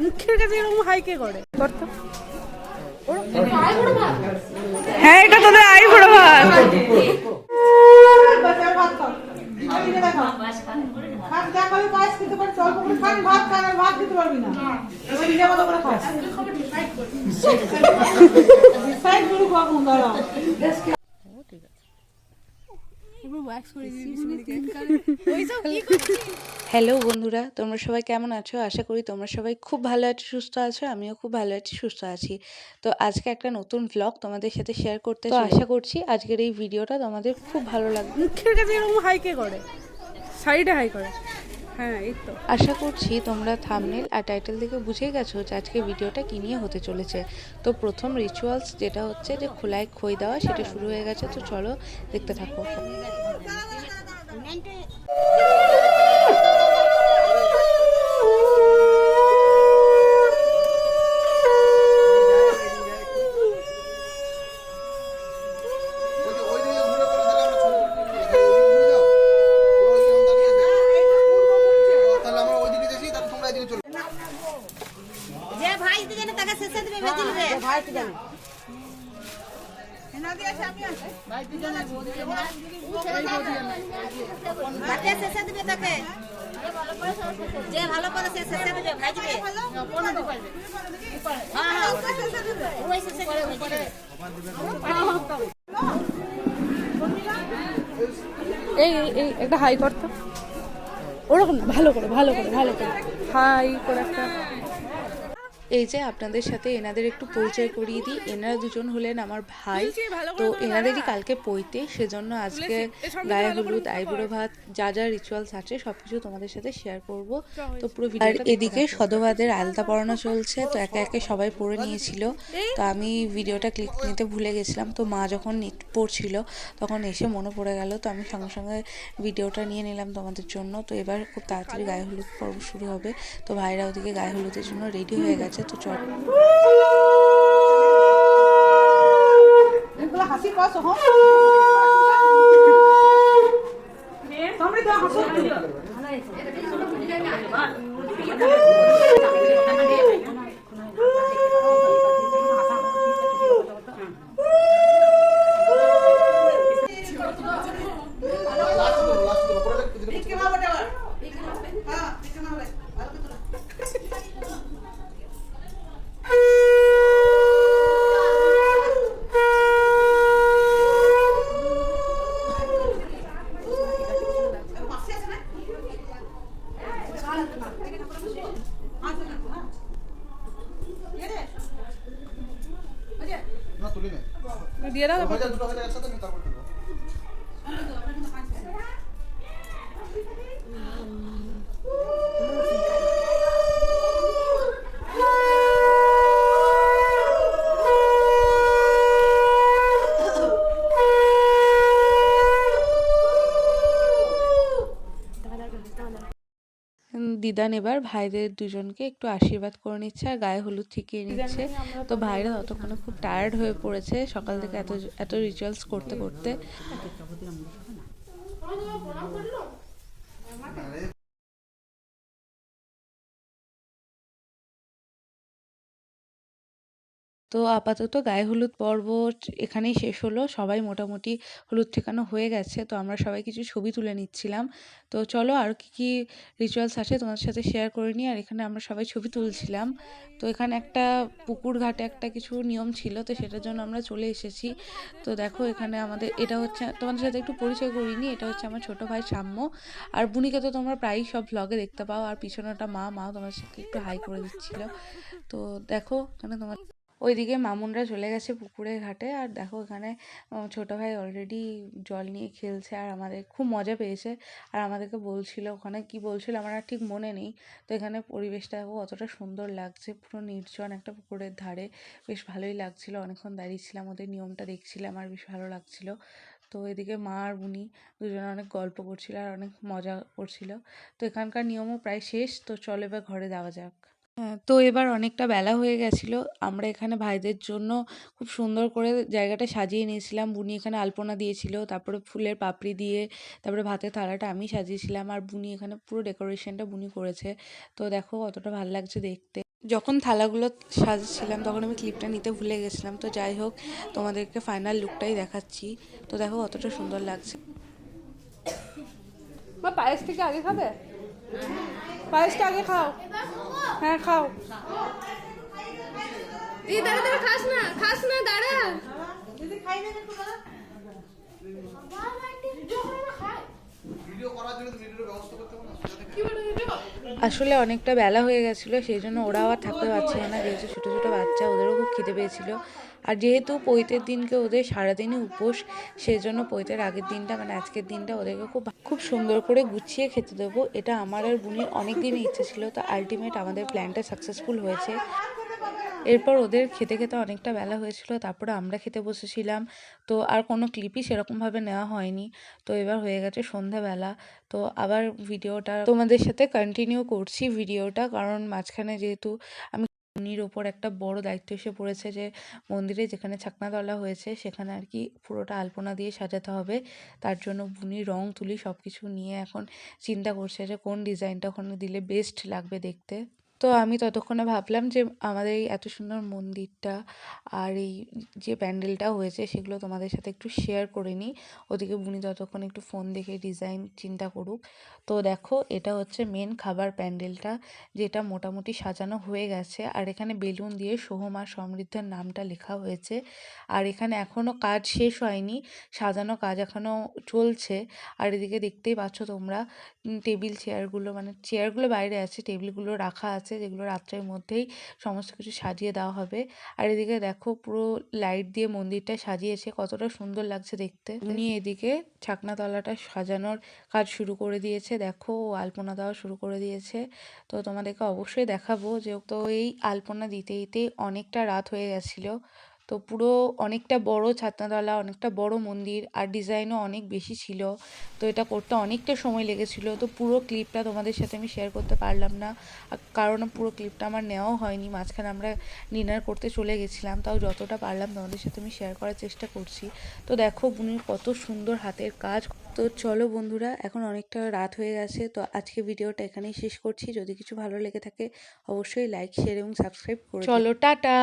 মুখের কাছে এরকম হাই কে করে করতো হ্যাঁ এটা তোদের আই বড় ভাত হ্যালো বন্ধুরা তোমরা সবাই কেমন আছো? আশা করি তোমরা সবাই খুব ভালো আছো সুস্থ আছো আমিও খুব ভালো আছি সুস্থ আছি। তো আজকে একটা নতুন ব্লগ তোমাদের সাথে শেয়ার করতে আশা করছি আজকের এই ভিডিওটা তোমাদের খুব ভালো লাগবে। মুখের কাছে এরকম হাইকে করে? সাইডে হাই করে। আশা করছি তোমরা থামনেল আর টাইটেল দেখে বুঝেই গেছো যে আজকে ভিডিওটা কি নিয়ে হতে চলেছে। তো প্রথম রিচুয়ালস যেটা হচ্ছে যে খোলায় খই দেওয়া সেটা শুরু হয়ে গেছে। তো চলো দেখতে থাকো। দিবে ভাই দিকে না ভাতে শেষে দিবে তাকে। যে ভালো করে সে শেষে দিবে। ভাই দিবে হ্যাঁ হ্যাঁ এই- এই একটা হাই করতো ওরকম ভালো করে ভালো করে ভালো করে। হাই করে একটা। এই যে আপনাদের সাথে এনাদের একটু পরিচয় করিয়ে দিই। এনারা দুজন হলেন আমার ভাই। তো এনাদেরই কালকে পইতে সেজন্য আজকে গায়ে হলুদ আইবুড়ো ভাত যা যা রিচুয়ালস আছে সবকিছু তোমাদের সাথে শেয়ার করব। তো পুরো ভিডিও আর এদিকে সদবাদের আলতা পড়ানো চলছে তো একে একে সবাই পড়ে নিয়েছিল। তো আমি ভিডিওটা ক্লিক নিতে ভুলে গেছিলাম। তো মা যখন নিট পড়ছিল তখন এসে মনে পড়ে গেল। তো আমি সঙ্গে সঙ্গে ভিডিওটা নিয়ে নিলাম তোমাদের জন্য। তো এবার খুব তাড়াতাড়ি গায়ে হলুদ পর্ব শুরু হবে। তো ভাইরা ওদিকে গায়ে হলুদের জন্য রেডি হয়ে গেছে। তো চল। লাস্ট দেবো লাস্ট দেবো পরে দিকে না তুলি নে দিয়ে দাও হয়ে যায় দুটো হয়ে যায় একসাথে নিয়ে তারপর তুলবো উম, দিদান এবার ভাইদের দুজনকে একটু আশীর্বাদ করে নিচ্ছে আর গায়ে হলুদ ঠিকিয়ে নিচ্ছে তো ভাইরা ততক্ষণে খুব টায়ার্ড হয়ে পড়েছে সকাল থেকে এত এত রিচুয়ালস করতে করতে তো আপাতত গায়ে হলুদ পর্ব এখানেই শেষ হলো। সবাই মোটামুটি হলুদ ঠেকানো হয়ে গেছে, তো আমরা সবাই কিছু ছবি তুলে নিচ্ছিলাম। তো চলো আর কি কি রিচুয়ালস আছে তোমাদের সাথে শেয়ার করে নিই। আর এখানে আমরা সবাই ছবি তুলছিলাম। তো এখানে একটা পুকুর ঘাটে একটা কিছু নিয়ম ছিল, তো সেটার জন্য আমরা চলে এসেছি। তো দেখো এখানে আমাদের, এটা হচ্ছে, তোমাদের সাথে একটু পরিচয় করিনি এটা হচ্ছে আমার ছোট ভাই সাম্য। আর বুনিকে তো তোমরা প্রায়ই সব ভ্লগে দেখতে পাও। আর পিছনেটা মা, মাও তোমার সাথে একটু হাই করে দিচ্ছিল। তো দেখো এখানে তোমার ওইদিকে মামুনরা চলে গেছে পুকুরের ঘাটে। আর দেখো এখানে ছোট ভাই অলরেডি জল নিয়ে খেলছে আর আমাদের খুব মজা পেয়েছে। আর আমাদেরকে বলছিল ওখানে, কি বলছিল আমার আর ঠিক মনে নেই। তো এখানে পরিবেশটা অতটা সুন্দর লাগছে, পুরো নির্জন একটা পুকুরের ধারে। বেশ ভালোই লাগছিল, অনেকক্ষণ দাঁড়িয়েছিলাম ওদের নিয়মটা দেখছিলাম আর বেশ ভালো লাগছিল। তো এদিকে মা আর বুনি দুজনে অনেক গল্প করছিল আর অনেক মজা করছিল। তো এখানকার নিয়মও প্রায় শেষ, তো চলো এবার ঘরে যাওয়া যাক। হ্যাঁ, তো এবার অনেকটা বেলা হয়ে গেছিল। আমরা এখানে ভাইদের জন্য খুব সুন্দর করে জায়গাটা সাজিয়ে নিয়েছিলাম। বুনি এখানে আলপনা দিয়েছিল তারপরে ফুলের পাপড়ি দিয়ে তারপরে ভাতের থালাটা আমি সাজিয়েছিলাম আর বুনি এখানে পুরো ডেকোরেশনটা বুনি করেছে। তো দেখো কতটা ভালো লাগছে দেখতে। যখন থালাগুলো সাজাচ্ছিলাম তখন আমি ক্লিপটা নিতে ভুলে গেছিলাম। তো যাই হোক তোমাদেরকে ফাইনাল লুকটাই দেখাচ্ছি। তো দেখো কতটা সুন্দর লাগছে। মা পায়েস থেকে আগে খাবে? পায়েসটা আগে খাও। হ্যাঁ খাও। এই, দাঁড়া দাঁড়া, খাস না খাস না, দাঁড়া। ভিডিও করার জন্য ভিডিওর ব্যবস্থা করতে হবে। না আসলে অনেকটা বেলা হয়ে গেছিল, সেই জন্য ওরা আর থাকতে পারছিল না, যেহেতু ছোটো ছোটো বাচ্চা, ওদেরও খুব খিদে পেয়েছিল। আর যেহেতু পৈতের দিনকে ওদের সারাদিনই উপোস, সেই জন্য পৈতের আগের দিনটা মানে আজকের দিনটা ওদেরকে খুব খুব সুন্দর করে গুছিয়ে খেতে দেবো। এটা আমার আর বুনির অনেক দিনই ইচ্ছে ছিল, তো আলটিমেট আমাদের প্ল্যানটা সাকসেসফুল হয়েছে। এরপর ওদের খেতে খেতে অনেকটা বেলা হয়েছিল, তারপরে আমরা খেতে বসেছিলাম। তো আর কোনো ক্লিপই সেরকমভাবে নেওয়া হয়নি। তো এবার হয়ে গেছে সন্ধ্যাবেলা। তো আবার ভিডিওটা তোমাদের সাথে কন্টিনিউ করছি ভিডিওটা, কারণ মাঝখানে যেহেতু আমি বুনির ওপর একটা বড় দায়িত্ব এসে পড়েছে যে, মন্দিরে যেখানে ছাকনাতলা হয়েছে, সেখানে আর কি পুরোটা আলপনা দিয়ে সাজাতে হবে। তার জন্য বুনি রং তুলি সব কিছু নিয়ে এখন চিন্তা করছে যে, কোন ডিজাইনটা ওখানে দিলে বেস্ট লাগবে দেখতে। তো আমি ততক্ষণে ভাবলাম যে, আমাদের এই এত সুন্দর মন্দিরটা আর এই যে প্যান্ডেলটা হয়েছে সেগুলো তোমাদের সাথে একটু শেয়ার করে নিই। ওদিকে বুনি ততক্ষণ একটু ফোন দেখে ডিজাইন চিন্তা করুক। তো দেখো, এটা হচ্ছে মেন খাবার প্যান্ডেলটা যেটা মোটামুটি সাজানো হয়ে গেছে আর এখানে বেলুন দিয়ে সোহমা সমৃদ্ধের নামটা লেখা হয়েছে। আর এখানে এখনও কাজ শেষ হয়নি, সাজানো কাজ এখনও চলছে। আর এদিকে দেখতেই পাচ্ছ তোমরা টেবিল চেয়ারগুলো মানে চেয়ারগুলো বাইরে আছে টেবিলগুলো রাখা আছে। যেগুলো রাত্রের মধ্যেই সমস্ত কিছু সাজিয়ে দেওয়া হবে। আর এদিকে দেখো পুরো লাইট দিয়ে মন্দিরটা সাজিয়েছে কতটা সুন্দর লাগছে দেখতে। উনি এদিকে ছাকনাতলাটা সাজানোর কাজ শুরু করে দিয়েছে। দেখো ও আলপনা দেওয়া শুরু করে দিয়েছে। তো তোমাদেরকে অবশ্যই দেখাবো যে তো এই আলপনা দিতে দিতে অনেকটা রাত হয়ে গেছিল। তো পুরো অনেকটা বড় ছাতনাতলা অনেকটা বড় মন্দির আর ডিজাইনও অনেক বেশি ছিল। তো এটা করতে অনেকটা সময় লেগেছিল। তো পুরো ক্লিপটা তোমাদের সাথে আমি শেয়ার করতে পারলাম না। কারণ পুরো ক্লিপটা আমার নেওয়াও হয়নি। মাঝখানে আমরা ডিনার করতে চলে গেছিলাম, তাও যতটা পারলাম তোমাদের সাথে আমি শেয়ার করার চেষ্টা করছি। তো দেখো বুনির কত সুন্দর হাতের কাজ। তো চলো বন্ধুরা, এখন অনেকটা রাত হয়ে গেছে। তো আজকে ভিডিওটা এখানেই শেষ করছি। যদি কিছু ভালো লেগে থাকে, অবশ্যই লাইক শেয়ার এবং সাবস্ক্রাইব করে চলো, টাটা!